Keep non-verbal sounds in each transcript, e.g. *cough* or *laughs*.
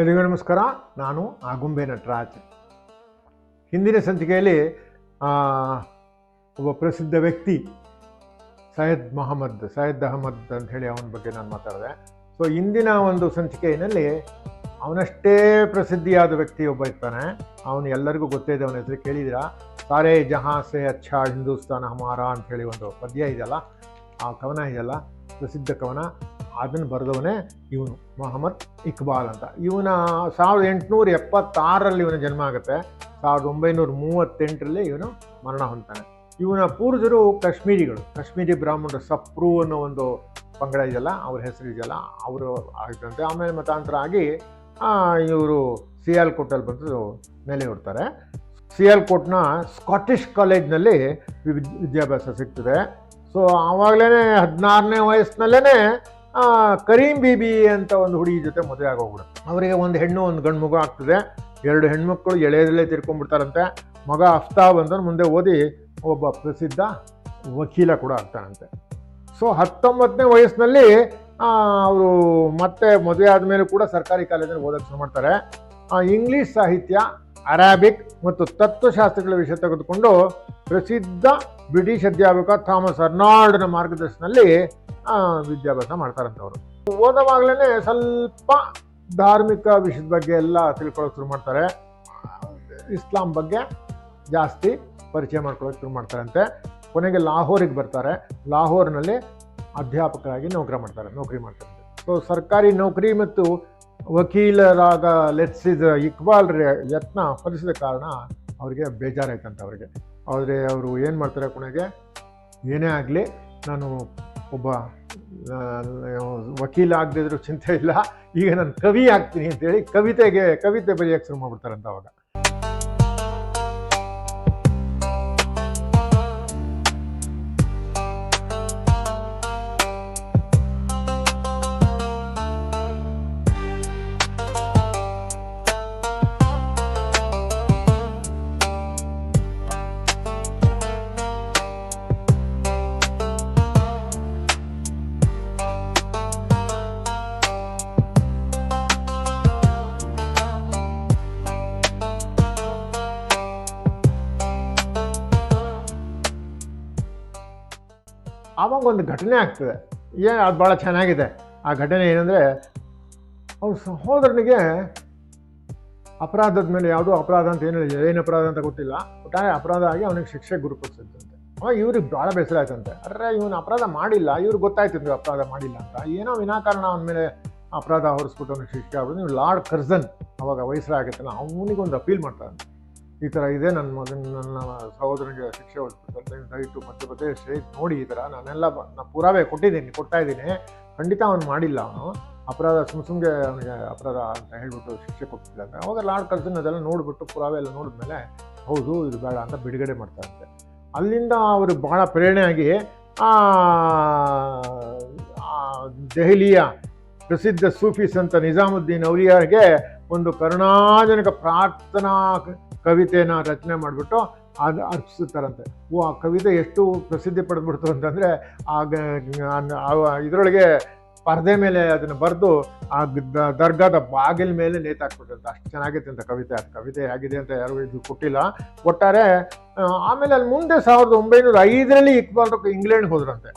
ಎಲ್ರಿಗೂ ನಮಸ್ಕಾರ. ನಾನು ಆಗುಂಬೆ ನಟರಾಜ್. ಹಿಂದಿನ ಸಂಚಿಕೆಯಲ್ಲಿ ಒಬ್ಬ ಪ್ರಸಿದ್ಧ ವ್ಯಕ್ತಿ, ಸೈಯದ್ ಮೊಹಮ್ಮದ್, ಸೈಯದ್ ಅಹಮದ್ ಅಂತ ಹೇಳಿ ಅವನ ಬಗ್ಗೆ ನಾನು ಮಾತಾಡಿದೆ. ಸೊ ಇಂದಿನ ಒಂದು ಸಂಚಿಕೆಯಲ್ಲಿ ಅವನಷ್ಟೇ ಪ್ರಸಿದ್ಧಿಯಾದ ವ್ಯಕ್ತಿ ಒಬ್ಬ ಇರ್ತಾನೆ. ಅವನು ಎಲ್ಲರಿಗೂ ಗೊತ್ತೇ ಇದೆ, ಅವನ ಹೆಸರು ಕೇಳಿದಿರಾ ಸಾರೇ ಜಹಾಸೆ ಅಚ್ಛಾ ಹಿಂದೂಸ್ತಾನ ಹಮಾರ ಅಂತ ಹೇಳಿ ಒಂದು ಪದ್ಯ ಇದೆಯಲ್ಲ? ಆ ಕವನ ಇದೆಯಲ್ಲ? ಪ್ರಸಿದ್ಧ ಕವನ. ಅದನ್ನು ಬರೆದವನೇ ಇವನು, ಮೊಹಮ್ಮದ್ ಇಕ್ಬಾಲ್ ಅಂತ. ಇವನ ಸಾವಿರದ ಎಂಟುನೂರ ಎಪ್ಪತ್ತಾರರಲ್ಲಿ ಇವನ ಜನ್ಮ ಆಗುತ್ತೆ. ಸಾವಿರದ ಒಂಬೈನೂರ ಮೂವತ್ತೆಂಟರಲ್ಲಿ ಇವನು ಮರಣ ಹೊಂದ್ತಾನೆ. ಇವನ ಪೂರ್ವಜರು ಕಾಶ್ಮೀರಿಗಳು, ಕಾಶ್ಮೀರಿ ಬ್ರಾಹ್ಮಣರು ಸಪ್ರು ಅನ್ನೋ ಒಂದು ಪಂಗಡ ಇದೆಯಲ್ಲ, ಅವ್ರ ಹೆಸರು ಇದೆಯಲ್ಲ, ಅವರು ಆಗಿದ್ದಂತೆ. ಆಮೇಲೆ ಮತಾಂತರ ಆಗಿ ಇವರು ಸಿಯಾಲ್ಕೋಟಲ್ಲಿ ಬಂದು ನೆಲೆ ಹೊಡ್ತಾರೆ ಸಿಯಾಲ್ಕೋಟ್ನ ಸ್ಕಾಟಿಷ್ ಕಾಲೇಜ್ನಲ್ಲಿ ವಿದ್- ವಿದ್ಯಾಭ್ಯಾಸ ಸಿಗ್ತದೆ. ಸೊ ಆವಾಗಲೇ ಹದಿನಾರನೇ ವಯಸ್ಸಿನಲ್ಲೇ ಕರೀಂ ಬೀಬಿ ಅಂತ ಒಂದು ಹುಡುಗಿ ಜೊತೆ ಮದುವೆ ಆಗೋಗ್ಬಿಡುತ್ತೆ. ಅವರಿಗೆ ಒಂದು ಹೆಣ್ಣು, ಒಂದು ಗಂಡು ಮಗು ಆಗ್ತದೆ. ಎರಡು ಹೆಣ್ಮಕ್ಳು ಎಳೆಯದಲ್ಲೇ ತಿರ್ಕೊಂಡ್ಬಿಡ್ತಾರಂತೆ. ಮಗ ಅಫ್ತಾಬ್ ಅಂತ ಮುಂದೆ ಓದಿ ಒಬ್ಬ ಪ್ರಸಿದ್ಧ ವಕೀಲ ಕೂಡ ಆಗ್ತಾನಂತೆ. ಸೊ ಹತ್ತೊಂಬತ್ತನೇ ವಯಸ್ಸಿನಲ್ಲಿ ಅವರು ಮತ್ತೆ ಮದುವೆ ಆದಮೇಲೆ ಕೂಡ ಸರ್ಕಾರಿ ಕಾಲೇಜಲ್ಲಿ ಓದಕ್ಕೆ ಶುರು ಮಾಡ್ತಾರೆ. ಇಂಗ್ಲಿಷ್ ಸಾಹಿತ್ಯ ಅರಾಬಿಕ್ ಮತ್ತು ತತ್ವಶಾಸ್ತ್ರಗಳ ವಿಷಯ ತೆಗೆದುಕೊಂಡು ಪ್ರಸಿದ್ಧ ಬ್ರಿಟಿಷ್ ಅಧ್ಯಾಪಕ ಥಾಮಸ್ ಅರ್ನಾಲ್ಡ್ನ ಮಾರ್ಗದರ್ಶನದಲ್ಲಿ ಆ, ವಿದ್ಯಾಭ್ಯಾಸ ಮಾಡ್ತಾರಂತೆ ಓದವಾಗಲೇ ಓದುವಾಗಲೇ ಸ್ವಲ್ಪ ಧಾರ್ಮಿಕ ವಿಷಯದ ಬಗ್ಗೆ ಎಲ್ಲ ತಿಳ್ಕೊಳ್ಳೋಕೆ ಶುರು ಮಾಡ್ತಾರೆ. ಇಸ್ಲಾಂ ಬಗ್ಗೆ ಜಾಸ್ತಿ ಪರಿಚಯ ಮಾಡ್ಕೊಳ್ಳೋಕೆ ಶುರು ಮಾಡ್ತಾರಂತೆ. ಕೊನೆಗೆ ಲಾಹೋರಿಗೆ ಬರ್ತಾರೆ. ಲಾಹೋರ್ನಲ್ಲಿ ಅಧ್ಯಾಪಕರಾಗಿ ನೌಕರಿ ಮಾಡ್ತಾರೆ ನೌಕರಿ ಮಾಡ್ತಾರೆ. ಸೊ ಸರ್ಕಾರಿ ನೌಕರಿ ಮತ್ತು ವಕೀಲರಾಗ ಲೆತ್ಸಿದ ಇಕ್ಬಾಲ್ ಯತ್ನ ಫಲಿಸಿದ ಕಾರಣ ಅವರಿಗೆ ಬೇಜಾರಾಯ್ತಂತೆ ಅವರಿಗೆ. ಆದರೆ ಅವರು ಏನು ಮಾಡ್ತಾರೆ ಕೊನೆಗೆ? ಏನೇ ಆಗಲಿ ನಾನು ಒಬ್ಬ ವಕೀಲ ಆಗದಿದ್ರು ಚಿಂತೆ ಇಲ್ಲ. ಈಗ ನಾನು ಕವಿ ಆಗ್ತೀನಿ ಅಂತೇಳಿ ಕವಿತೆಗೆ, ಕವಿತೆ ಬರೆಯೋಕ್ಕೆ ಶುರು ಮಾಡ್ಬಿಡ್ತಾರಂತ ಅವಾಗ. ಒಂದು ಘಟನೆ ಆಗ್ತದೆ. ಏನು ಅದು ಭಾಳ ಚೆನ್ನಾಗಿದೆ. ಆ ಘಟನೆ ಏನಂದರೆ, ಅವ್ರ ಸಹೋದರನಿಗೆ ಅಪರಾಧದ ಮೇಲೆ ಯಾವುದೋ ಅಪರಾಧ ಅಂತ ಏನು ಏನು ಅಪರಾಧ ಅಂತ ಗೊತ್ತಿಲ್ಲ. ಒಟ್ಟಾರೆ ಅಪರಾಧ ಆಗಿ ಅವನಿಗೆ ಶಿಕ್ಷೆ ಗುರುಪಡಿಸಿದ್ದಂತೆ ಅವಾಗ ಇವ್ರಿಗೆ ಭಾಳ ಬೇಸರ ಆಯ್ತಂತೆ. ಅರೆ ಇವನು ಅಪರಾಧ ಮಾಡಿಲ್ಲ. ಇವ್ರಿಗೆ ಗೊತ್ತಾಯ್ತಿದ್ರು ಅಪರಾಧ ಮಾಡಿಲ್ಲ ಅಂತ. ಏನೋ ವಿನಾಕಾರಣ ಅವನ ಮೇಲೆ ಅಪರಾಧ ಹೊರಿಸ್ಬಿಟ್ಟು ಅವನಿಗೆ ಶಿಕ್ಷೆ ಆಗೋದು ನೀವು ಲಾರ್ಡ್ ಕರ್ಜನ್ ಅವಾಗ ವಯಸ್ಸಾಗಿತ್ತಲ್ಲ ಅವನಿಗೊಂದು ಅಪೀಲ್ ಮಾಡ್ತಾನೆ ಈ ಥರ ಇದೆ. ನನ್ನ ಮಗನ, ನನ್ನ ಸಹೋದರನಿಗೆ ಶಿಕ್ಷೆ ನೀವು ದಯವಿಟ್ಟು ಮತ್ತೆ ಮತ್ತೆ ನೋಡಿ ಈ ಥರ ನಾನೆಲ್ಲ ನಾನು ಪುರಾವೆ ಕೊಟ್ಟಿದ್ದೀನಿ, ಕೊಡ್ತಾ ಇದ್ದೀನಿ. ಖಂಡಿತ ಅವನು ಮಾಡಿಲ್ಲ ಅವನು. ಅಪರಾಧ, ಸುಮ್ ಸುಮ್ಗೆ ಅವನಿಗೆ ಅಪರಾಧ ಅಂತ ಹೇಳಿಬಿಟ್ಟು ಶಿಕ್ಷೆ ಕೊಟ್ಟಿಲ್ಲ ಅಂದರೆ ಅವಾಗ ಲಾರ್ಡ್ ಕಲ್ಸನ್ ಅದೆಲ್ಲ ನೋಡಿಬಿಟ್ಟು ಪುರಾವೆ ಎಲ್ಲ ನೋಡಿದ್ಮೇಲೆ ಹೌದು, ಇದು ಬೇಡ ಅಂತ ಬಿಡುಗಡೆ ಮಾಡ್ತಾರಂತೆ ಅಲ್ಲಿಂದ ಅವರು ಭಾಳ ಪ್ರೇರಣೆ ಆಗಿ ಆ ಆ ದೆಹಲಿಯ ಪ್ರಸಿದ್ಧ ಸೂಫಿ ಸಂತ ನಿಜಾಮುದ್ದೀನ್ ಔಲಿಯಾಗೆ ಒಂದು ಕರುಣಾಜನಕ ಪ್ರಾರ್ಥನಾ ಕವಿತೆನ ರಚನೆ ಮಾಡಿಬಿಟ್ಟು ಅದು ಅರ್ಪಿಸುತ್ತಾರಂತೆ. ಓ, ಆ ಕವಿತೆ ಎಷ್ಟು ಪ್ರಸಿದ್ಧಿ ಪಡೆದ್ಬಿಡ್ತು ಅಂತಂದರೆ ಆಗ ಇದರೊಳಗೆ ಪರದೆ ಮೇಲೆ ಅದನ್ನು ಬರೆದು ಆ ದರ್ಗಾದ ಬಾಗಿಲ ಮೇಲೆ ನೇತಾಕ್ಬಿಟ್ಟಿರುತ್ತೆ ಅಷ್ಟು ಚೆನ್ನಾಗಿತ್ತು ಅಂತ ಕವಿತೆ. ಅದು ಕವಿತೆ ಆಗಿದೆ ಅಂತ ಯಾರು ಇದು ಕೊಟ್ಟಿಲ್ಲ. ಒಟ್ಟಾರೆ ಆಮೇಲೆ ಅಲ್ಲಿ ಮುಂದೆ ಸಾವಿರದ ಒಂಬೈನೂರ ಐದರಲ್ಲಿ ಇಕ್ಬಾಲ್ ಇಂಗ್ಲೆಂಡ್ಗೆ ಹೋದ್ರಂತೆ.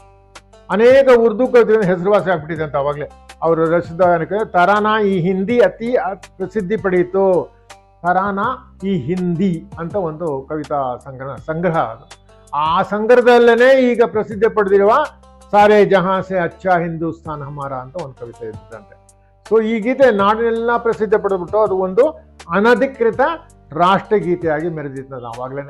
ಅನೇಕ ಉರ್ದು ಕವಿತೆಯಿಂದ ಹೆಸರುವಾಸಿ ಆಗ್ಬಿಟ್ಟಿದೆ ಅಂತ ಅವಾಗಲೇ. ಅವರು ರಚಿಸಿದ ತರಾನ ಈ ಹಿಂದಿ ಅತಿ ಪ್ರಸಿದ್ಧಿ ಪಡೆಯಿತು. ತರಾನಾ ಈ ಹಿಂದಿ ಅಂತ ಒಂದು ಕವಿತಾ ಸಂಗ್ರಹ ಸಂಗ್ರಹ ಅದು. ಆ ಸಂಗ್ರಹದಲ್ಲೇ ಈಗ ಪ್ರಸಿದ್ಧಿ ಪಡೆದಿರುವ ಸಾರೆ ಜಹಾಸೆ ಅಚ್ಚಾ ಹಿಂದೂಸ್ತಾನ್ ಹಮಾರ ಅಂತ ಒಂದು ಕವಿತೆ ಇದ್ದಂತೆ. ಸೊ ಈ ಗೀತೆ ನಾಡಿನೆಲ್ಲ ಪ್ರಸಿದ್ಧಿ ಪಡೆದ್ಬಿಟ್ಟು ಅದು ಒಂದು ಅನಧಿಕೃತ ರಾಷ್ಟ್ರಗೀತೆಯಾಗಿ ಮೆರೆದಿತ್ತು ಆವಾಗಲೇ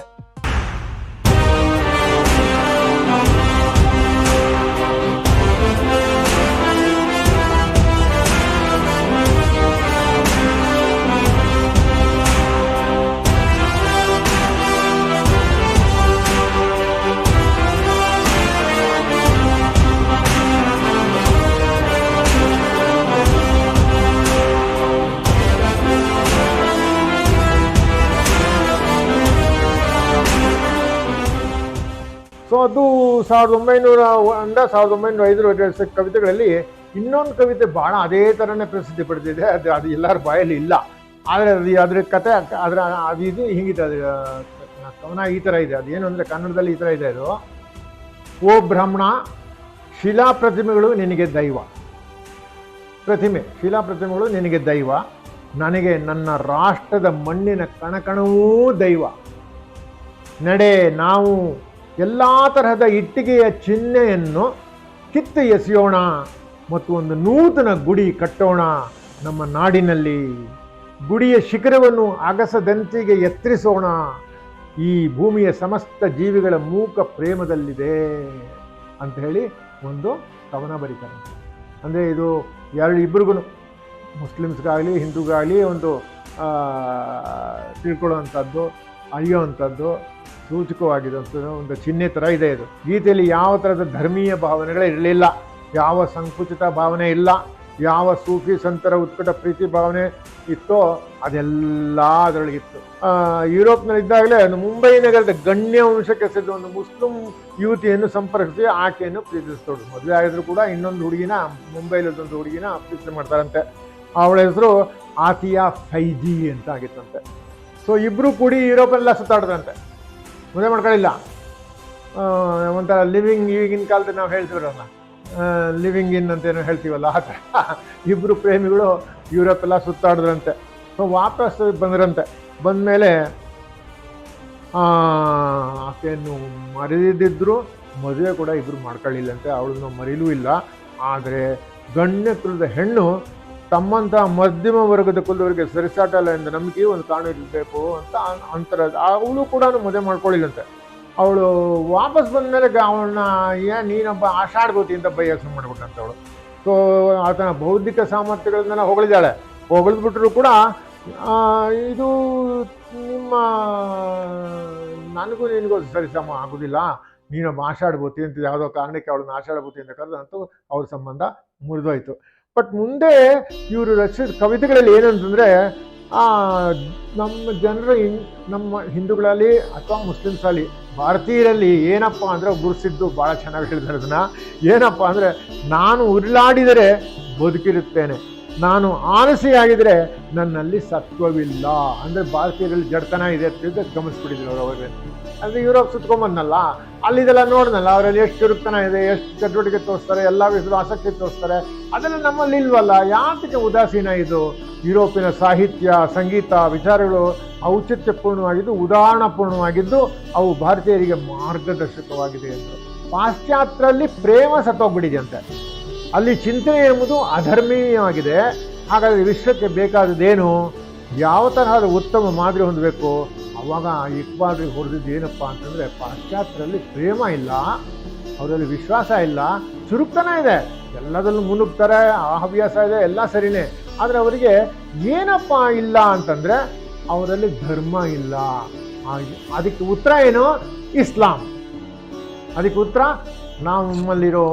ಸೊ ಅದು ಸಾವಿರದ ಒಂಬೈನೂರ ಒಂದ ಸಾವಿರದ ಒಂಬೈನೂರ ಐದರ ಕವಿತೆಗಳಲ್ಲಿ ಇನ್ನೊಂದು ಕವಿತೆ ಬಹಳ ಅದೇ ಥರನೇ ಪ್ರಸಿದ್ಧಿ ಪಡೆದಿದೆ. ಅದು ಅದು ಎಲ್ಲರ ಬಾಯಲ್ಲಿ ಇಲ್ಲ. ಆದರೆ ಅದು ಅದ್ರ ಕತೆ ಅದರ ಅದು ಇದು ಹಿಂಗಿದೆ ಅದು ಕವನ ಈ ಥರ ಇದೆ. ಅದು ಏನು ಅಂದರೆ ಕನ್ನಡದಲ್ಲಿ ಈ ಥರ ಇದೆ ಅದು. ಓ ಬ್ರಾಹ್ಮಣ ಶಿಲಾ ಪ್ರತಿಮೆಗಳು ನಿನಗೆ ದೈವ. ಪ್ರತಿಮೆ, ಶಿಲಾ ಪ್ರತಿಮೆಗಳು ನಿನಗೆ ದೈವ. ನನಗೆ ನನ್ನ ರಾಷ್ಟ್ರದ ಮಣ್ಣಿನ ಕಣಕಣವೂ ದೈವ. ನಡೆ, ನಾವು ಎಲ್ಲ ತರಹದ ಇಟ್ಟಿಗೆಯ ಚಿಹ್ನೆಯನ್ನು ಕಿತ್ತು ಎಸೆಯೋಣ ಮತ್ತು ಒಂದು ನೂತನ ಗುಡಿ ಕಟ್ಟೋಣ ನಮ್ಮ ನಾಡಿನಲ್ಲಿ. ಗುಡಿಯ ಶಿಖರವನ್ನು ಅಗಸದಂತಿಗೆ ಎತ್ತರಿಸೋಣ. ಈ ಭೂಮಿಯ ಸಮಸ್ತ ಜೀವಿಗಳ ಮೂಕ ಪ್ರೇಮದಲ್ಲಿದೆ ಅಂತ ಹೇಳಿ ಒಂದು ಕವನ ಬರೀತಾರೆ. ಅಂದರೆ ಇದು ಎರಡು ಇಬ್ಬರಿಗೂ ಮುಸ್ಲಿಮ್ಸ್ಗಾಗಲಿ, ಹಿಂದೂಗಾಗಲಿ ಒಂದು ತಿಳ್ಕೊಳ್ಳುವಂಥದ್ದು. ಅರಿಯುವಂಥದ್ದು ಸೂಚಕವಾಗಿರುವಂಥದ್ದು ಒಂದು ಚಿಹ್ನೆ ಥರ ಇದೆ ಇದು. ಗೀತೆಯಲ್ಲಿ ಯಾವ ಥರದ ಧರ್ಮೀಯ ಭಾವನೆಗಳೇ ಇರಲಿಲ್ಲ. ಯಾವ ಸಂಕುಚಿತ ಭಾವನೆ ಇಲ್ಲ. ಯಾವ ಸೂಫಿ ಸಂತರ ಉತ್ಕಟ ಪ್ರೀತಿ ಭಾವನೆ ಇತ್ತೋ ಅದೆಲ್ಲ ಅದರೊಳಗಿತ್ತು ಆ, ಯುರೋಪ್ನಲ್ಲಿದ್ದಾಗಲೇ ಒಂದು ಮುಂಬೈ ನಗರದ ಗಣ್ಯ ವಂಶಕ್ಕೆ ಸೇರಿದ ಒಂದು ಮುಸ್ಲಿಂ ಯುವತಿಯನ್ನು ಸಂಪರ್ಕಿಸಿ ಆಕೆಯನ್ನು ಪ್ರೀತಿಸ್ತೋಳು ಮದುವೆ ಆಗಿದ್ರು ಕೂಡ ಇನ್ನೊಂದು ಹುಡುಗಿನ ಮುಂಬೈಲದೊಂದು ಹುಡುಗಿನ ಪ್ರೀತಿ ಮಾಡ್ತಾರಂತೆ. ಅವಳ ಹೆಸರು ಆತಿಯಾ ಫೈಜಿ ಅಂತ ಆಗಿತ್ತಂತೆ. ಸೊ ಇಬ್ಬರು ಕೂಡಿ ಯುರೋಪೆಲ್ಲ ಸುತ್ತಾಡಿದ್ರಂತೆ ಮದುವೆ ಮಾಡ್ಕೊಳ್ಳಿಲ್ಲ ಒಂಥರ ಲಿವಿಂಗ್ ಈಗಿನ ಕಾಲದಲ್ಲಿ ನಾವು ಹೇಳ್ತೀವಲ್ಲ ಲಿವಿಂಗ್ ಇನ್ ಅಂತ ಏನೋ ಹೇಳ್ತೀವಲ್ಲ, ಆ ಥರ. *laughs* ಇಬ್ಬರು ಪ್ರೇಮಿಗಳು ಯುರೋಪೆಲ್ಲ ಸುತ್ತಾಡಿದ್ರಂತೆ ಸೊ ವಾಪಸ್ ಬಂದ್ರಂತೆ. ಬಂದಮೇಲೆ ಆಕೆಯನ್ನು ಮರೆದಿದ್ದರು ಮದುವೆ ಕೂಡ ಇಬ್ಬರು ಮಾಡ್ಕೊಳ್ಳಿಲ್ಲಂತೆ. ಅವಳನ್ನು ಮರೀಲೂ ಇಲ್ಲ. ಆದರೆ ಗಣ್ಯತ್ರದ ಹೆಣ್ಣು ತಮ್ಮಂಥ ಮಧ್ಯಮ ವರ್ಗದ ಕುಲದವರಿಗೆ ಸರಿಸಾಟಲ್ಲ ಎಂದು ನಂಬಿಕೆ ಒಂದು ಕಾರಣ ಇರಬೇಕು ಅಂತ ಅಂತಾರೆ. ಅವಳು ಕೂಡ ಮದುವೆ ಮಾಡ್ಕೊಳ್ಳಿಲ್ಲಂತೆ. ಅವಳು ವಾಪಸ್ ಬಂದ ಮೇಲೆ ಅವಳನ್ನ ಏನು ನೀನೊಬ್ಬ ಆಷಾಡ್ಗೋತಿ ಅಂತ ಬೈಯಕ್ಕೆ ಮಾಡ್ಬಿಟ್ಟಂತ ಅವಳು. ಸೊ ಆತನ ಬೌದ್ಧಿಕ ಸಾಮರ್ಥ್ಯಗಳನ್ನೆಲ್ಲ ಹೊಗಳಿದ್ದಾಳೆ ಹೊಗಳಿದ್ಬಿಟ್ರು ಕೂಡ ಇದು ನಿಮ್ಮ, ನನಗೂ ನಿನಗೂ ಸರಿ ಸಮ ಆಗೋದಿಲ್ಲ. ನೀನೊಬ್ಬ ಆಷಾಡ್ಬೋತಿ ಅಂತ ಯಾವುದೋ ಕಾರಣಕ್ಕೆ ಅವಳನ್ನ ಆಷಾಡ್ಬೋತಿ ಅಂತ ಕರೆದಂತೂ ಅವ್ರ ಸಂಬಂಧ ಮುರಿದೋಯ್ತು. ಬಟ್ ಮುಂದೆ ಇವರು ರಚಿಸಿದ ಕವಿತೆಗಳಲ್ಲಿ ಏನಂತಂದರೆ ನಮ್ಮ ಜನರು ನಮ್ಮ ಹಿಂದೂಗಳಲ್ಲಿ ಅಥವಾ ಮುಸ್ಲಿಮ್ಸಲ್ಲಿ ಭಾರತೀಯರಲ್ಲಿ ಏನಪ್ಪ ಅಂದರೆ ಗುರುಸಿದ್ದು ಭಾಳ ಚೆನ್ನಾಗಿ ಹೇಳಿದ್ದಾರೆ ಅದನ್ನು. ಏನಪ್ಪ ಅಂದರೆ, ನಾನು ಉರುಳಾಡಿದರೆ ಬದುಕಿರುತ್ತೇನೆ. ನಾನು ಆಲಸಿಯಾಗಿದ್ದರೆ ನನ್ನಲ್ಲಿ ಸತ್ವವಿಲ್ಲ. ಅಂದರೆ ಭಾರತೀಯರಲ್ಲಿ ಜಡ್ತನ ಇದೆ ಅಂತ ಗಮನಿಸ್ಬಿಟ್ಟಿದ್ರು ಅವರು ಅವರೇ ಅಂದರೆ ಯುರೋಪ್ ಸುತ್ಕೊಂಬಂದಲ್ಲ ಅಲ್ಲಿದೆಲ್ಲ ನೋಡ್ದಲ್ಲ ಅವರಲ್ಲಿ ಎಷ್ಟು ಚುರುಕ್ತನ ಇದೆ, ಎಷ್ಟು ಚಟುವಟಿಕೆ ತೋರಿಸ್ತಾರೆ, ಎಲ್ಲ ವಿಷಯದ ಆಸಕ್ತಿ ತೋರಿಸ್ತಾರೆ, ಅದೆಲ್ಲ ನಮ್ಮಲ್ಲಿ ಇಲ್ವಲ್ಲ? ಯಾತಕ್ಕೆ ಉದಾಸೀನ ಇದು? ಯುರೋಪಿನ ಸಾಹಿತ್ಯ, ಸಂಗೀತ, ವಿಚಾರಗಳು ಔಚಿತ್ಯಪೂರ್ಣವಾಗಿದ್ದು, ಉದಾಹರಣಪೂರ್ಣವಾಗಿದ್ದು, ಅವು ಭಾರತೀಯರಿಗೆ ಮಾರ್ಗದರ್ಶಕವಾಗಿದೆ ಎಂದು. ಪಾಶ್ಚಾತ್ಯರಲ್ಲಿ ಪ್ರೇಮ ಸತ್ತೋಗ್ಬಿಟ್ಟಿದೆಯಂತೆ ಅಲ್ಲಿ ಚಿಂತನೆ ಎಂಬುದು ಅಧರ್ಮೀಯವಾಗಿದೆ. ಹಾಗಾದರೆ ವಿಶ್ವಕ್ಕೆ ಬೇಕಾದದ್ದೇನು? ಯಾವ ತರಹದ ಉತ್ತಮ ಮಾದರಿ ಹೊಂದಬೇಕು? ಅವಾಗ ಇಕ್ಬಾಲ್ರಿಗೆ ಹೊಡೆದಿದ್ದು ಏನಪ್ಪ ಅಂತಂದರೆ ಪಾಶ್ಚಾತ್ಯರಲ್ಲಿ ಪ್ರೇಮ ಇಲ್ಲ, ಅವರಲ್ಲಿ ವಿಶ್ವಾಸ ಇಲ್ಲ, ಚುರುಕ್ತನ ಇದೆ. ಎಲ್ಲದಲ್ಲೂ ಮುನ್ನುಗ್ತಾರೆ, ಆ ಹವ್ಯಾಸ ಇದೆ, ಎಲ್ಲ ಸರಿನೇ. ಆದರೆ ಅವರಿಗೆ ಏನಪ್ಪ ಇಲ್ಲ ಅಂತಂದರೆ ಅವರಲ್ಲಿ ಧರ್ಮ ಇಲ್ಲ. ಅದಕ್ಕೆ ಉತ್ತರ ಏನು? ಇಸ್ಲಾಂ. ಅದಕ್ಕೆ ಉತ್ತರ, ನಾವು ನಮ್ಮಲ್ಲಿರೋ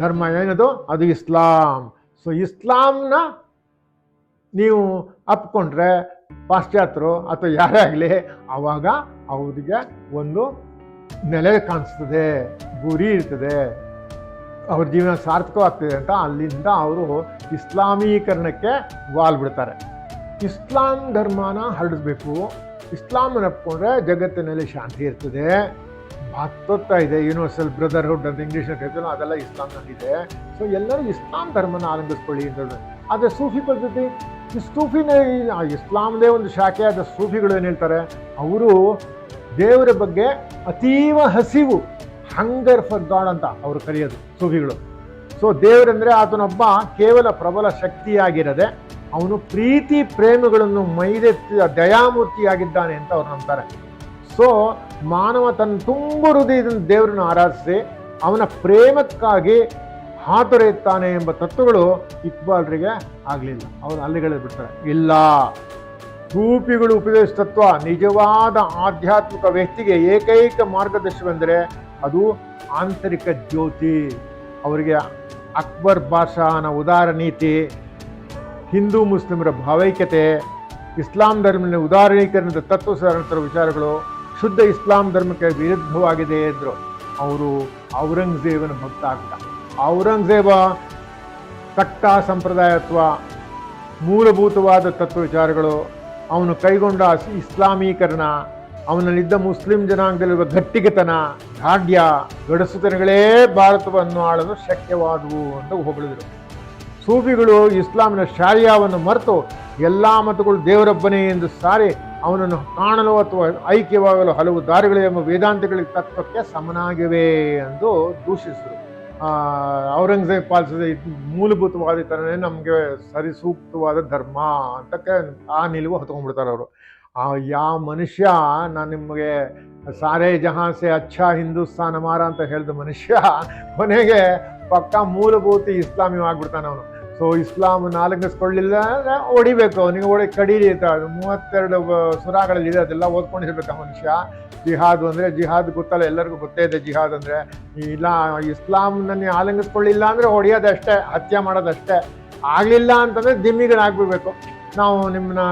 ಧರ್ಮ ಏನದು? ಅದು ಇಸ್ಲಾಂ. ಸೊ ಇಸ್ಲಾಂನ ನೀವು ಅಪ್ಕೊಂಡ್ರೆ ಪಾಶ್ಚಾತ್ಯರು ಅಥವಾ ಯಾರೇ ಆಗಲಿ ಆವಾಗ ಅವರಿಗೆ ಒಂದು ನೆಲೆ ಕಾಣಿಸ್ತದೆ, ಗುರಿ ಇರ್ತದೆ. ಅವ್ರ ಜೀವನ ಸಾರ್ಥಕವಾಗ್ತದೆ ಅಂತ ಅಲ್ಲಿಂದ ಅವರು ಇಸ್ಲಾಮೀಕರಣಕ್ಕೆ ವಾಲ್ಬಿಡ್ತಾರೆ. ಇಸ್ಲಾಂ ಧರ್ಮನ ಹರಡಿಸ್ಬೇಕು. ಇಸ್ಲಾಮನ್ನು ಅಪ್ಕೊಂಡ್ರೆ ಜಗತ್ತಿನಲ್ಲಿ ಶಾಂತಿ ಇರ್ತದೆ. ಭಕ್ತತ್ವ ಇದೆ ಯೂನಿವರ್ಸಲ್ ಬ್ರದರ್ಹುಡ್ ಅಂತ ಇಂಗ್ಲೀಷ್ ಕರಿತೀವಲ್ಲ ಅದೆಲ್ಲ ಇಸ್ಲಾಂನಲ್ಲಿದೆ ಸೊ ಎಲ್ಲರೂ ಇಸ್ಲಾಂ ಧರ್ಮನ ಆರಂಭಿಸ್ಕೊಳ್ಳಿ ಅಂತ ಆದರೆ ಸೂಫಿ ಪದ್ಧತಿ, ಈ ಸೂಫಿನೇ ಇಸ್ಲಾಂದೇ ಒಂದು ಶಾಖೆ ಆದ ಸೂಫಿಗಳು ಏನು ಹೇಳ್ತಾರೆ? ಅವರು ದೇವರ ಬಗ್ಗೆ ಅತೀವ ಹಸಿವು ಹಂಗರ್ ಫಾರ್ ಗಾಡ್ ಅಂತ ಅವರು ಕರೆಯೋದು ಸೂಫಿಗಳು. ಸೊ ದೇವರಂದರೆ ಆತನೊಬ್ಬ ಕೇವಲ ಪ್ರಬಲ ಶಕ್ತಿಯಾಗಿರದೆ, ಅವನು ಪ್ರೀತಿ ಪ್ರೇಮಗಳನ್ನು ಮೈದೆತ್ತಿದ ದಯಾಮೂರ್ತಿಯಾಗಿದ್ದಾನೆ ಅಂತ ಅವ್ರು ನಂಬ್ತಾರೆ. ಸೊ ಮಾನವ ತನ್ನ ತುಂಬ ಹೃದಯದಿಂದ ದೇವರನ್ನು ಆರಾಧಿಸಿ ಅವನ ಪ್ರೇಮಕ್ಕಾಗಿ ಹಾತೊರೆಯುತ್ತಾನೆ ಎಂಬ ತತ್ವಗಳು ಇಕ್ಬಾಲ್ರಿಗೆ ಆಗಲಿಲ್ಲ. ಅವರು ಅಲ್ಲಿಗಳೇ ಬಿಡ್ತಾರೆ, ಇಲ್ಲ, ರೂಪಿಗಳು ಉಪದೇಶ ತತ್ವ ನಿಜವಾದ ಆಧ್ಯಾತ್ಮಿಕ ವ್ಯಕ್ತಿಗೆ ಏಕೈಕ ಮಾರ್ಗದರ್ಶನವೆಂದರೆ ಅದು ಆಂತರಿಕ ಜ್ಯೋತಿ. ಅವರಿಗೆ ಅಕ್ಬರ್ ಬಾಷಾನ ಉದಾರ ನೀತಿ, ಹಿಂದೂ ಮುಸ್ಲಿಮರ ಭಾವೈಕ್ಯತೆ, ಇಸ್ಲಾಂ ಧರ್ಮದ ಉದಾರೀಕರಣದ ತತ್ವ ಸಾರಾಂತರ ವಿಚಾರಗಳು ಶುದ್ಧ ಇಸ್ಲಾಂ ಧರ್ಮಕ್ಕೆ ವಿರುದ್ಧವಾಗಿದೆ ಎಂದರು ಅವರು ಔರಂಗಜೇಬನ ಭಕ್ತ ಆಗ್ತ ಔರಂಗಜೇಬ ಕಟ್ಟ ಸಂಪ್ರದಾಯ ಅಥವಾ ಮೂಲಭೂತವಾದ ತತ್ವ ವಿಚಾರಗಳು ಅವನು ಕೈಗೊಂಡ ಇಸ್- ಇಸ್ಲಾಮೀಕರಣ, ಅವನಲ್ಲಿದ್ದ ಮುಸ್ಲಿಂ ಜನಾಂಗದಲ್ಲಿರುವ ಗಟ್ಟಿಗೆತನ ದಾಢ್ಯ ಗಡಸುತನಗಳೇ ಭಾರತವನ್ನು ಆಳಲು ಶಕ್ಯವಾದವು ಅಂತ ಹೊಗಳಿದರು ಸೂಫಿಗಳು ಇಸ್ಲಾಮಿನ ಶಾರಿಯಾವನ್ನು ಮರೆತು ಎಲ್ಲ ಮತಗಳು ದೇವರೊಬ್ಬನೇ ಎಂದು ಸಾರಿ ಅವನನ್ನು ಕಾಣಲು ಅಥವಾ ಐಕ್ಯವಾಗಲು ಹಲವು ದಾರಿಗಳು ಎಂಬ ವೇದಾಂತಗಳ ತತ್ವಕ್ಕೆ ಸಮನಾಗಿವೆ ಎಂದು ದೂಷಿಸಿದರು. ಔರಂಗಜೇಬ್ ಪಾಲಿಸಿದ ಮೂಲಭೂತವಾದ ಥರನೇ ನಮಗೆ ಸರಿ ಸೂಕ್ತವಾದ ಧರ್ಮ ಅಂತ ಕ- ಆ ನಿಲುವು ಹೊತ್ಕೊಂಡ್ಬಿಡ್ತಾರೆ ಅವರು. ಆ ಯಾವ ಮನುಷ್ಯ, ನಾನು ನಿಮಗೆ ಸಾರೇ ಜಹಾಸೆ ಅಚ್ಚ ಹಿಂದೂಸ್ತಾನ ಮಾರ ಅಂತ ಹೇಳಿದ ಮನುಷ್ಯ ಕೊನೆಗೆ ಪಕ್ಕ ಮೂಲಭೂತಿ ಇಸ್ಲಾಮಿ ಆಗ್ಬಿಡ್ತಾನೆ ಅವನು. ಸೊ ಇಸ್ಲಾಂ ನಾಲ್ಕಿಸ್ಕೊಳ್ಳಿಲ್ಲ ಹೊಡಿಬೇಕು. ಅವನಿಗೆ ಹೊಡಿ ಕಡೀಲಿ ಅಂತ ಮೂವತ್ತೆರಡು ಸುರಾಗಳಲ್ಲಿ ಇದೆ ಅದೆಲ್ಲ ಓದ್ಕೊಂಡಿರ್ಬೇಕು ಆ ಮನುಷ್ಯ. ಜಿಹಾದ್ ಅಂದರೆ ಜಿಹಾದ್ ಗೊತ್ತಲ್ಲ, ಎಲ್ಲರಿಗೂ ಗೊತ್ತೇ ಇದೆ ಜಿಹಾದ್ ಅಂದರೆ. ಇಲ್ಲ ಇಸ್ಲಾಂನಲ್ಲಿ ಆಲಂಗಿಸ್ಕೊಳ್ಳಿಲ್ಲ ಅಂದರೆ ಹೊಡೆಯೋದಷ್ಟೇ, ಹತ್ಯೆ ಮಾಡೋದಷ್ಟೇ. ಆಗಲಿಲ್ಲ ಅಂತಂದರೆ ದಿಮ್ಮಿಗಳಾಗ್ಬಿಡ್ಬೇಕು ನಾವು ನಿಮ್ಮನ್ನ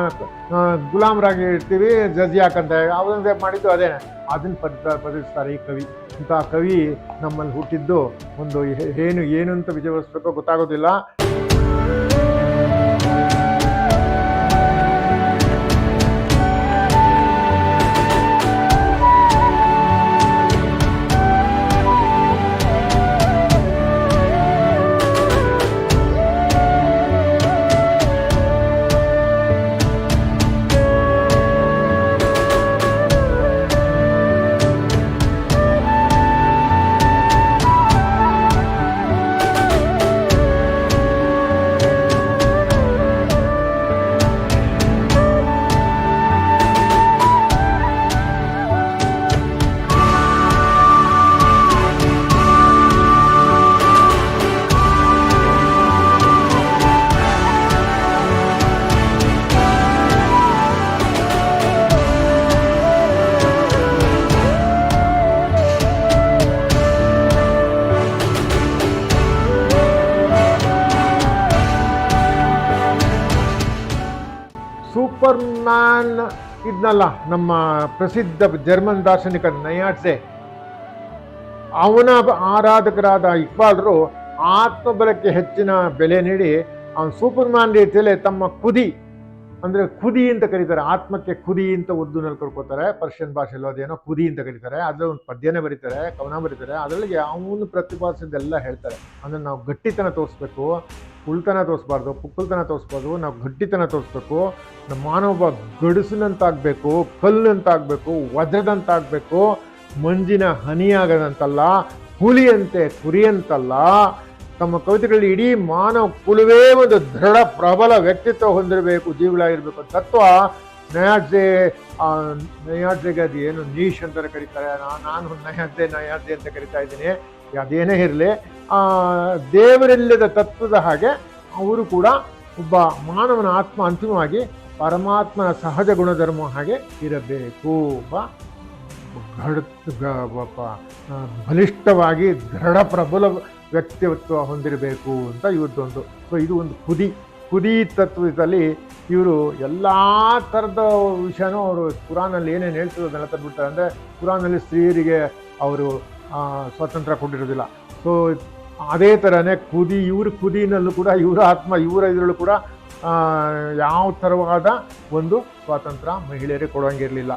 ಗುಲಾಮರಾಗಿ ಇರ್ತೀವಿ ಜಜಿಯಾಕಂತ ಔರಂಗಜೇಬ್ ಮಾಡಿದ್ದು ಅದೇ. ಅದನ್ನು ಪದ ಪದಿಸ್ತಾರೆ ಈ ಕವಿ. ಇಂಥ ಕವಿ ನಮ್ಮಲ್ಲಿ ಹುಟ್ಟಿದ್ದು ಒಂದು ಏನು ಏನು ಅಂತ ವಿಜಯಗೊಳಿಸ್ಬೇಕೋ ಗೊತ್ತಾಗೋದಿಲ್ಲ. ಇದ್ನಲ್ಲ, ನಮ್ಮ ಪ್ರಸಿದ್ಧ ಜರ್ಮನ್ ದಾರ್ಶನಿಕ ನಯಾಟ್ಸೆ. ಅವನ ಆರಾಧಕರಾದ ಇಕ್ಬಾಲ್ರು ಆತ್ಮಬಲಕ್ಕೆ ಹೆಚ್ಚಿನ ಬೆಲೆ ನೀಡಿ ಅವನು ಸೂಪರ್ ಮ್ಯಾನ್ ರೀತಿಯಲ್ಲಿ ತಮ್ಮ ಕುದಿ ಅಂದರೆ ಕುದಿ ಅಂತ ಕರೀತಾರೆ. ಆತ್ಮಕ್ಕೆ ಕುದಿ ಅಂತ ಉರ್ದುನಲ್ಲಿ ಕರ್ಕೋತಾರೆ ಪರ್ಷಿಯನ್ ಭಾಷೆಯಲ್ಲಿ ಅದೇನೋ ಕುದಿ ಅಂತ ಕರೀತಾರೆ. ಅದ್ರ ಒಂದು ಪದ್ಯನೇ ಬರೀತಾರೆ, ಕವನ ಬರೀತಾರೆ. ಅದರೊಳಗೆ ಅವನು ಪ್ರತಿಪಾದಿಸಿದ್ದೆಲ್ಲ ಹೇಳ್ತಾರೆ. ಅಂದರೆ ನಾವು ಗಟ್ಟಿತನ ತೋರಿಸ್ಬೇಕು ಉಳ್ತನ ತೋರಿಸ್ಬಾರ್ದು ಪುಕ್ಕಲ್ತನ ತೋರಿಸ್ಬಾರ್ದು, ನಾವು ಗಟ್ಟಿತನ ತೋರಿಸ್ಬೇಕು, ನಮ್ಮ ಮಾನವ ಗಡುಸಿನಂತಾಗಬೇಕು, ಕಲ್ಲಂತಾಗಬೇಕು ವಜ್ರದಂತಾಗಬೇಕು ಮಂಜಿನ ಹನಿಯಾಗದಂತಲ್ಲ, ಹುಲಿಯಂತೆ ಕುರಿಯಂತಲ್ಲ ತಮ್ಮ ಕವಿತೆಗಳಲ್ಲಿ ಇಡೀ ಮಾನವ ಕುಲವೇ ಒಂದು ದೃಢ ಪ್ರಬಲ ವ್ಯಕ್ತಿತ್ವ ಹೊಂದಿರಬೇಕು, ಜೀವಿಗಳಾಗಿರಬೇಕು. ತತ್ವ ನಯಾಜೆ ನಯಾಜೆಗೆ ಅದು ಏನು ನೀಶ್ ಅಂತ ಕರೀತಾರೆ. ನಾನು ನಯಾಜೆ ನಯಾಜೆ ಅಂತ ಕರಿತಾ ಇದ್ದೀನಿ. ಅದೇನೇ ಇರಲಿ ದೇವರಿಲ್ಲದ ತತ್ವದ ಹಾಗೆ ಅವರು ಕೂಡ ಒಬ್ಬ ಮಾನವನ ಆತ್ಮ ಅಂತಿಮವಾಗಿ ಪರಮಾತ್ಮನ ಸಹಜ ಗುಣಧರ್ಮ ಹಾಗೆ ಇರಬೇಕು. ಒಬ್ಬ ಬಲಿಷ್ಠವಾಗಿ ದೃಢ ಪ್ರಬಲ ವ್ಯಕ್ತಿತ್ವ ಹೊಂದಿರಬೇಕು ಅಂತ ಇವ್ರದ್ದೊಂದು. ಸೊ ಇದು ಒಂದು ಕುದಿ ಕುದಿ ತತ್ವದಲ್ಲಿ ಇವರು ಎಲ್ಲ ಥರದ ವಿಷಯನೂ ಅವರು ಕುರಾನಲ್ಲಿ ಏನೇನು ಹೇಳ್ತಿರೋ ಅದನ್ನೆಲ್ಲ ತಂದುಬಿಡ್ತಾರೆ ಅಂದರೆ ಕುರಾನಲ್ಲಿ ಸ್ತ್ರೀಯರಿಗೆ ಅವರು ಸ್ವಾತಂತ್ರ್ಯ ಕೊಟ್ಟಿರೋದಿಲ್ಲ. ಸೊ ಅದೇ ಥರನೇ ಕುದಿ, ಇವ್ರ ಕುದಿನಲ್ಲೂ ಕೂಡ, ಇವರ ಆತ್ಮ, ಇವರ ಇದರಲ್ಲೂ ಕೂಡ ಯಾವ ಥರವಾದ ಒಂದು ಸ್ವಾತಂತ್ರ್ಯ ಮಹಿಳೆಯರಿಗೆ ಕೊಡೋಂಗಿರಲಿಲ್ಲ.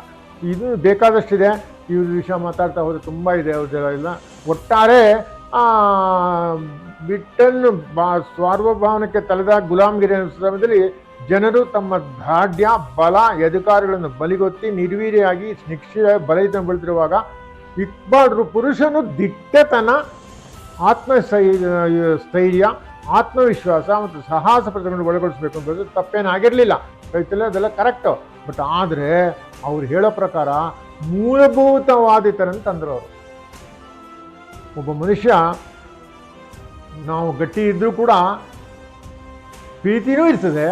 ಇದು ಬೇಕಾದಷ್ಟಿದೆ. ಇವ್ರ ವಿಷಯ ಮಾತಾಡ್ತಾ ಹೋದರೆ ತುಂಬ ಇದೆ ಅವ್ರದ್ದೆಲ್ಲ ಒಟ್ಟಾರೆ ಆ, ಬಾ ಸಾರ್ವಭೌಮಕ್ಕೆ ತಲೆದ ಗುಲಾಮಗಿರಿ ಸಮಯದಲ್ಲಿ ಜನರು ತಮ್ಮ ದಾಢ್ಯ ಬಲ ಅಧಿಕಾರಿಗಳನ್ನು ಬಲಿಗೊತ್ತಿ ನಿರ್ವೀರ್ಯಾಗಿ ನಿಕ್ಷಯ ಬಲಯಿತ ಬೆಳೆದಿರುವಾಗ ಇಕ್ಬಾಡ್ರು ಪುರುಷನು ದಿಟ್ಟತನ ಆತ್ಮ ಸ್ಥೈ- ಸ್ಥೈರ್ಯ ಆತ್ಮವಿಶ್ವಾಸ ಮತ್ತು ಸಾಹಸ ಪ್ರತಿಗಳನ್ನು ಒಳಗೊಳಿಸಬೇಕು ಅನ್ನೋದು ತಪ್ಪೇನಾಗಿರಲಿಲ್ಲ ಕೈತಲ್ಲ ಅದೆಲ್ಲ ಕರೆಕ್ಟು ಬಟ್ ಆದರೆ ಅವ್ರು ಹೇಳೋ ಪ್ರಕಾರ ಮೂಲಭೂತವಾದಿತರನ್ನು ತಂದರು ಅವರು ಒಬ್ಬ ಮನುಷ್ಯ ನಾವು ಗಟ್ಟಿ ಇದ್ದರೂ ಕೂಡ ಪ್ರೀತಿನೂ ಇರ್ತದೆ.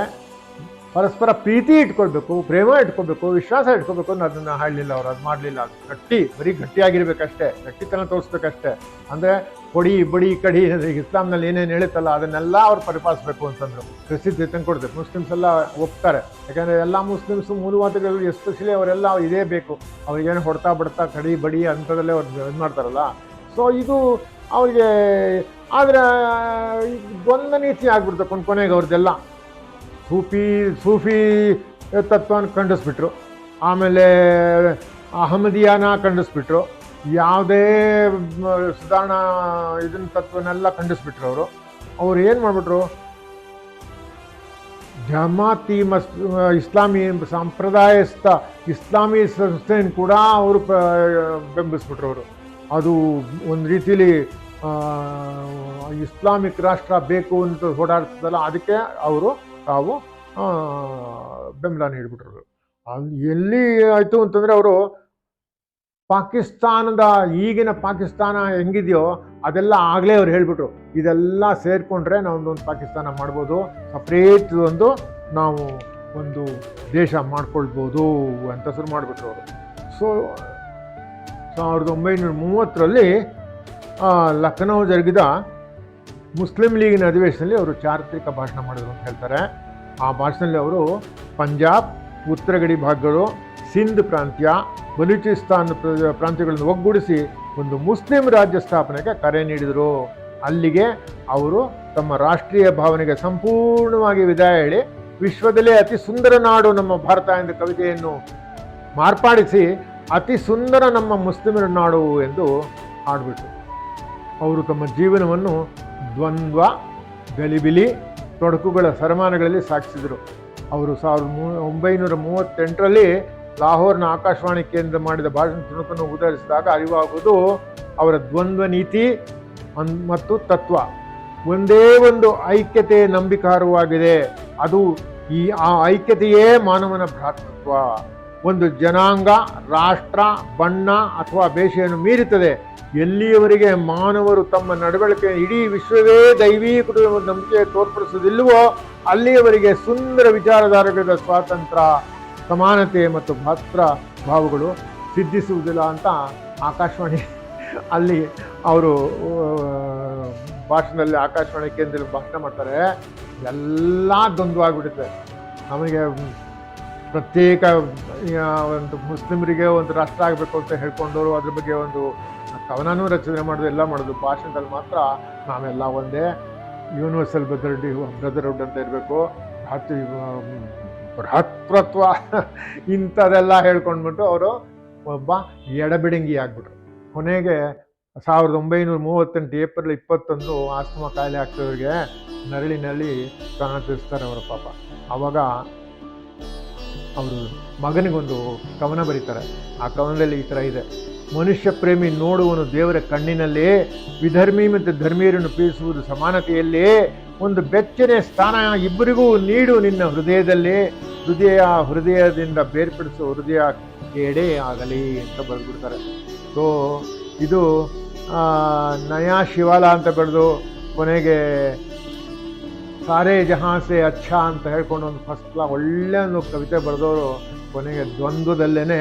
ಪರಸ್ಪರ ಪ್ರೀತಿ ಇಟ್ಕೊಳ್ಬೇಕು, ಪ್ರೇಮ ಇಟ್ಕೊಳ್ಬೇಕು, ವಿಶ್ವಾಸ ಇಟ್ಕೋಬೇಕು ಅದನ್ನು ಹೇಳಲಿಲ್ಲ ಅವರು, ಅದು ಮಾಡಲಿಲ್ಲ. ಅದು ಗಟ್ಟಿ, ಬರೀ ಗಟ್ಟಿಯಾಗಿರ್ಬೇಕಷ್ಟೇ, ಗಟ್ಟಿತನ ತೋರಿಸ್ಬೇಕಷ್ಟೇ. ಅಂದರೆ ಕೊಡಿ ಬಡಿ ಕಡಿ ಇಸ್ಲಾಂನಲ್ಲಿ ಏನೇನು ಹೇಳುತ್ತಲ್ಲ, ಅದನ್ನೆಲ್ಲ ಅವ್ರು ಪರಿಪಾಲಿಸ್ಬೇಕು ಅಂತಂದ್ರು. ಪ್ರಸಿದ್ಧಿ ಕೊಡ್ತೇವೆ ಮುಸ್ಲಿಮ್ಸ್ ಎಲ್ಲ ಒಪ್ತಾರೆ. ಯಾಕಂದರೆ ಎಲ್ಲ ಮುಸ್ಲಿಮ್ಸು ಮೂಲವಾದಿಗಳು ಎಸ್ಪೆಷಲಿ ಅವರೆಲ್ಲ ಇದೇ ಬೇಕು. ಅವ್ರಿಗೇನು ಹೊಡ್ತಾ ಬಡ್ತಾ ಕಡಿ, ಬಡಿ ಅಂಥದಲ್ಲೇ ಅವ್ರು ಇದು ಮಾಡ್ತಾರಲ್ಲ. ಸೊ ಇದು ಅವ್ರಿಗೆ, ಆದರೆ ದ್ವಂದ್ವ ನೀತಿ ಆಗ್ಬಿಡ್ತು ಕೊನೆ ಕೊನೆಗೆ ಅವ್ರದ್ದೆಲ್ಲ ಸೂಫಿ ಸೂಫಿ ತತ್ವನ ಖಂಡಿಸ್ಬಿಟ್ರು. ಆಮೇಲೆ, ಅಹಮದಿಯಾನ ಖಂಡಿಸ್ಬಿಟ್ರು. ಯಾವುದೇ ಸುಧಾರಣಾ ಇದನ್ನ ತತ್ವನೆಲ್ಲ ಖಂಡಿಸ್ಬಿಟ್ರು ಅವರು. ಅವ್ರು ಏನು ಮಾಡಿಬಿಟ್ರು? ಜಮಾತಿ ಮಸ್, ಇಸ್ಲಾಮಿ ಸಂಪ್ರದಾಯಸ್ಥ, ಇಸ್ಲಾಮಿ ಸಂಸ್ಥೆಯನ್ನು ಕೂಡ ಅವರು ಬೆಂಬಲಿಸ್ಬಿಟ್ರು ಅವರು. ಅದು ಒಂದು ರೀತಿಲಿ ಇಸ್ಲಾಮಿಕ್ ರಾಷ್ಟ್ರ ಬೇಕು ಅಂತ ಓಡಾಡ್ತದಲ್ಲ, ಅದಕ್ಕೆ ಅವರು ತಾವು ಬೆಂಬಲ ನೀಡಿಬಿಟ್ರು. ಅಲ್ಲಿ ಎಲ್ಲಿ ಆಯಿತು ಅಂತಂದರೆ ಅವರು ಪಾಕಿಸ್ತಾನದ ಈಗಿನ ಪಾಕಿಸ್ತಾನ ಹೆಂಗಿದೆಯೋ ಅದೆಲ್ಲ ಆಗಲೇ ಅವ್ರು ಹೇಳಿಬಿಟ್ರು. ಇದೆಲ್ಲ ಸೇರಿಕೊಂಡ್ರೆ ನಾವೊಂದೊಂದು ಪಾಕಿಸ್ತಾನ ಮಾಡ್ಬೋದು, ಸಪ್ರೇಟ್ ಒಂದು ನಾವು ಒಂದು ದೇಶ ಮಾಡ್ಕೊಳ್ಬೋದು ಅಂತ ಶುರು ಮಾಡಿಬಿಟ್ರು ಅವರು. ಸೊ ಸಾವಿರದ ಒಂಬೈನೂರ ಮೂವತ್ತರಲ್ಲಿ ಲಖನೌ ಜರುಗಿದ ಮುಸ್ಲಿಂ ಲೀಗಿನ ಅಧಿವೇಶನದಲ್ಲಿ ಅವರು ಚಾರಿತ್ರಿಕ ಭಾಷಣ ಮಾಡಿದ್ರು ಅಂತ ಹೇಳ್ತಾರೆ. ಆ ಭಾಷಣದಲ್ಲಿ ಅವರು ಪಂಜಾಬ್, ಉತ್ತರ ಗಡಿ ಭಾಗಗಳು, ಸಿಂಧ್ ಪ್ರಾಂತ್ಯ, ಬಲೂಚಿಸ್ತಾನ್ ಪ್ರ- ಪ್ರಾಂತ್ಯಗಳನ್ನು ಒಗ್ಗೂಡಿಸಿ ಒಂದು ಮುಸ್ಲಿಂ ರಾಜ್ಯ ಸ್ಥಾಪನೆಗೆ ಕರೆ ನೀಡಿದರು. ಅಲ್ಲಿಗೆ ಅವರು ತಮ್ಮ ರಾಷ್ಟ್ರೀಯ ಭಾವನೆಗೆ ಸಂಪೂರ್ಣವಾಗಿ ವಿದಾಯ ಹೇಳಿ ವಿಶ್ವದಲ್ಲೇ ಅತಿ ಸುಂದರ ನಾಡು ನಮ್ಮ ಭಾರತ ಎಂದ ಕವಿತೆಯನ್ನು ಮಾರ್ಪಾಡಿಸಿ ಅತಿ ಸುಂದರ ನಮ್ಮ ಮುಸ್ಲಿಮರ ನಾಡು ಎಂದು ಹಾಡ್ಬಿಟ್ರು. ಅವರು ತಮ್ಮ ಜೀವನವನ್ನು ದ್ವಂದ್ವ, ಗಲಿಬಿಲಿ, ತೊಡಕುಗಳ ಸರಮಾನಗಳಲ್ಲಿ ಸಾಗಿಸಿದರು. ಅವರು ಸಾವಿರದ ಮೂ, ಒಂಬೈನೂರ ಮೂವತ್ತೆಂಟರಲ್ಲಿ ಲಾಹೋರ್ನ ಆಕಾಶವಾಣಿ ಕೇಂದ್ರ ಮಾಡಿದ ಭಾಷಣ ತುಣುಕನ್ನು ಉದಾಹರಿಸಿದಾಗ ಅರಿವಾಗುವುದು ಅವರ ದ್ವಂದ್ವ ನೀತಿ ಮತ್ತು ತತ್ವ. ಒಂದೇ ಒಂದು ಐಕ್ಯತೆ ನಂಬಿಕಾರವಾಗಿದೆ ಅದು ಈ ಆ ಐಕ್ಯತೆಯೇ ಮಾನವನ ಭ್ರಾತೃತ್ವ. ಒಂದು ಜನಾಂಗ, ರಾಷ್ಟ್ರ, ಬಣ್ಣ ಅಥವಾ ಬೇಷೆಯನ್ನು ಮೀರುತ್ತದೆ. ಎಲ್ಲಿಯವರೆಗೆ ಮಾನವರು ತಮ್ಮ ನಡವಳಿಕೆ ಇಡೀ ವಿಶ್ವವೇ ದೈವೀಕೃತ ನಂಬಿಕೆ ತೋರ್ಪಡಿಸುವುದಿಲ್ಲವೋ, ಅಲ್ಲಿಯವರಿಗೆ ಸುಂದರ ವಿಚಾರಧಾರೆಗಳ ಸ್ವಾತಂತ್ರ್ಯ, ಸಮಾನತೆ ಮತ್ತು ಭಾತ್ರ ಭಾವಗಳು ಸಿದ್ಧಿಸುವುದಿಲ್ಲ ಅಂತ ಆಕಾಶವಾಣಿ ಅಲ್ಲಿ ಅವರು ಭಾಷಣದಲ್ಲಿ ಆಕಾಶವಾಣಿ ಕೇಂದ್ರದಲ್ಲಿ ಭಾಷಣ ಮಾಡ್ತಾರೆ. ಎಲ್ಲ ದ್ವಂದ್ವ ಆಗಿಬಿಡುತ್ತೆ. ನಮಗೆ ಪ್ರತ್ಯೇಕ ಒಂದು ಮುಸ್ಲಿಮರಿಗೆ ಒಂದು ರಾಷ್ಟ್ರ ಆಗಬೇಕು ಅಂತ ಹೇಳ್ಕೊಂಡವರು, ಅದ್ರ ಬಗ್ಗೆ ಒಂದು ಕವನನೂ ರಚನೆ ಮಾಡೋದು, ಎಲ್ಲ ಮಾಡೋದು, ಭಾಷಣದಲ್ಲಿ ಮಾತ್ರ ನಾವೆಲ್ಲ ಒಂದೇ ಯೂನಿವರ್ಸಲ್ ಬ್ರದರ್ಡಿ ಬ್ರದರ್ಹುಡ್ ಅಂತ ಇರಬೇಕು. ಅತಿ ಬೃಹತ್ವತ್ವ *laughs* ಇಂಥದೆಲ್ಲ ಹೇಳ್ಕೊಂಡ್ಬಿಟ್ಟು ಅವರು ಒಬ್ಬ ಎಡಬಿಡಂಗಿ ಆಗ್ಬಿಟ್ರು. ಕೊನೆಗೆ ಸಾವಿರದ ಒಂಬೈನೂರ ಮೂವತ್ತೆಂಟು ಏಪ್ರಿಲ್ ಇಪ್ಪತ್ತೊಂದು ಆಸ್ತಮಾ ಕಾಯಿಲೆ ಆಗ್ತವ್ರಿಗೆ ನರಳಿ ನರಳಿ ಪ್ರಾಣ ತಿಳಿಸ್ತಾರೆ ಅವರ ಪಾಪ. ಆವಾಗ ಅವರು ಮಗನಿಗೊಂದು ಕವನ ಬರೀತಾರೆ. ಆ ಕವನದಲ್ಲಿ ಈ ಥರ ಇದೆ. ಮನುಷ್ಯ ಪ್ರೇಮಿ ನೋಡುವನು ದೇವರ ಕಣ್ಣಿನಲ್ಲಿ, ವಿಧರ್ಮಿ ಮತ್ತು ಧರ್ಮೀಯರನ್ನು ಪೀಡಿಸುವುದು ಸಮಾನತೆಯಲ್ಲಿ, ಒಂದು ಬೆಚ್ಚನೆ ಸ್ಥಾನ ಇಬ್ಬರಿಗೂ ನೀಡು ನಿನ್ನ ಹೃದಯದಲ್ಲಿ, ಹೃದಯ ಹೃದಯದಿಂದ ಬೇರ್ಪಡಿಸುವ ಹೃದಯ ಕೇಡೇ ಆಗಲಿ ಅಂತ ಬರೆದ್ಬಿಡ್ತಾರೆ. ಸೊ ಇದು ನಯಾ ಶಿವಾಲ ಅಂತ ಬರೆದು ಕೊನೆಗೆ ಸಾರೇ ಜಹಾಸೆ ಅಚ್ಚ ಅಂತ ಹೇಳ್ಕೊಂಡು ಒಂದು ಫಸ್ಟ್ ಕ್ಲಾ ಒಳ್ಳೆ ಒಂದು ಕವಿತೆ ಬರೆದವರು ಕೊನೆಗೆ ದ್ವಂದ್ವದಲ್ಲೇ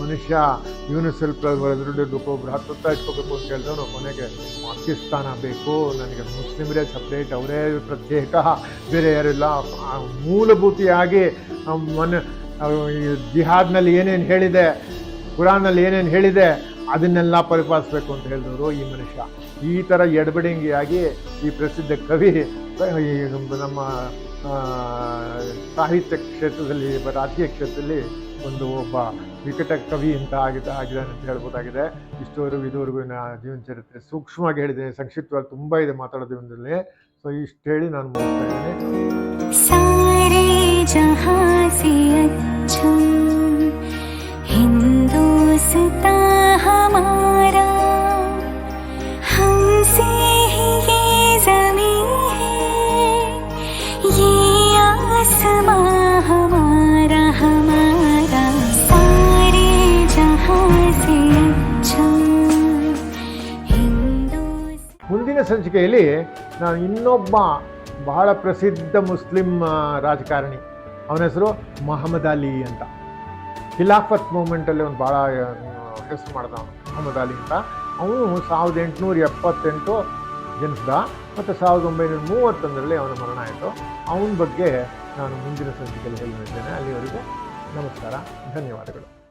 ಮನುಷ್ಯ ಯೂನಿಸೆಲ್ ಬರೆದಿರಬೇಕು ಭ್ರಾತೃತ್ವ ಇಟ್ಕೋಬೇಕು ಅಂತ ಹೇಳಿದವನು ಕೊನೆಗೆ ಪಾಕಿಸ್ತಾನ ಬೇಕು, ನನಗೆ ಮುಸ್ಲಿಮರೇ ಸಪ್ರೇಟ್ ಅವರೇ ಪ್ರತ್ಯೇಕ, ಬೇರೆ ಯಾರಿಲ್ಲ ಮೂಲಭೂತಿಯಾಗಿ ಮನ ಜಿಹಾದ್ನಲ್ಲಿ ಏನೇನು ಹೇಳಿದೆ ಕುರಾನಲ್ಲಿ ಏನೇನು ಹೇಳಿದೆ ಅದನ್ನೆಲ್ಲ ಪರಿಪಾಲಿಸ್ಬೇಕು ಅಂತ ಹೇಳಿದವರು ಈ ಮನುಷ್ಯ. ಈ ಥರ ಎಡಬಡಿಂಗಿಯಾಗಿ ಈ ಪ್ರಸಿದ್ಧ ಕವಿ ನಮ್ಮ ಸಾಹಿತ್ಯ ಕ್ಷೇತ್ರದಲ್ಲಿ, ರಾಜಕೀಯ ಕ್ಷೇತ್ರದಲ್ಲಿ ಒಂದು ಒಬ್ಬ ವಿಕಟ ಕವಿ ಅಂತ ಆಗಿದೆ ಆಗಿದ್ದಾನೆ ಅಂತ ಹೇಳ್ಬೋದಾಗಿದೆ. ಇಷ್ಟುವರೆಗೂ ಇದುವರೆಗೂ ಜೀವನ ಚರಿತ್ರೆ ಸೂಕ್ಷ್ಮವಾಗಿ ಹೇಳಿದ್ದೇನೆ. ಸಂಕ್ಷಿಪ್ತವಾಗಿ ತುಂಬ ಇದೆ ಮಾತಾಡೋದ್ರಲ್ಲಿ ಸೊ ಇಷ್ಟು ಹೇಳಿ ನಾನು ಮುಗಿಸ್ತಾ ಇದ್ದೀನಿ. ಸಂಚಿಕೆಯಲ್ಲಿ ನಾನು ಇನ್ನೊಬ್ಬ ಬಹಳ ಪ್ರಸಿದ್ಧ ಮುಸ್ಲಿಂ ರಾಜಕಾರಣಿ. ಅವನ ಹೆಸರು ಮೊಹಮ್ಮದ್ ಅಲಿ ಅಂತ. ಖಿಲಾಫತ್ ಮೂಮೆಂಟಲ್ಲಿ ಅವನು ಭಾಳ ಹೆಸರು ಮಾಡ್ದ ಮೊಹಮ್ಮದ್ ಅಲಿ ಅಂತ. ಅವನು ಸಾವಿರದ ಎಂಟುನೂರ ಎಪ್ಪತ್ತೆಂಟು ಜನಿಸಿದ ಮತ್ತು ಸಾವಿರದ ಒಂಬೈನೂರ ಮೂವತ್ತೊಂದರಲ್ಲಿ ಅವನ ಮರಣ ಆಯಿತು. ಅವನ ಬಗ್ಗೆ ನಾನು ಮುಂದಿನ ಸಂಚಿಕೆಯಲ್ಲಿ ಹೇಳಿದ್ದೇನೆ ಅಲ್ಲಿವರೆಗೂ ನಮಸ್ಕಾರ. ಧನ್ಯವಾದಗಳು.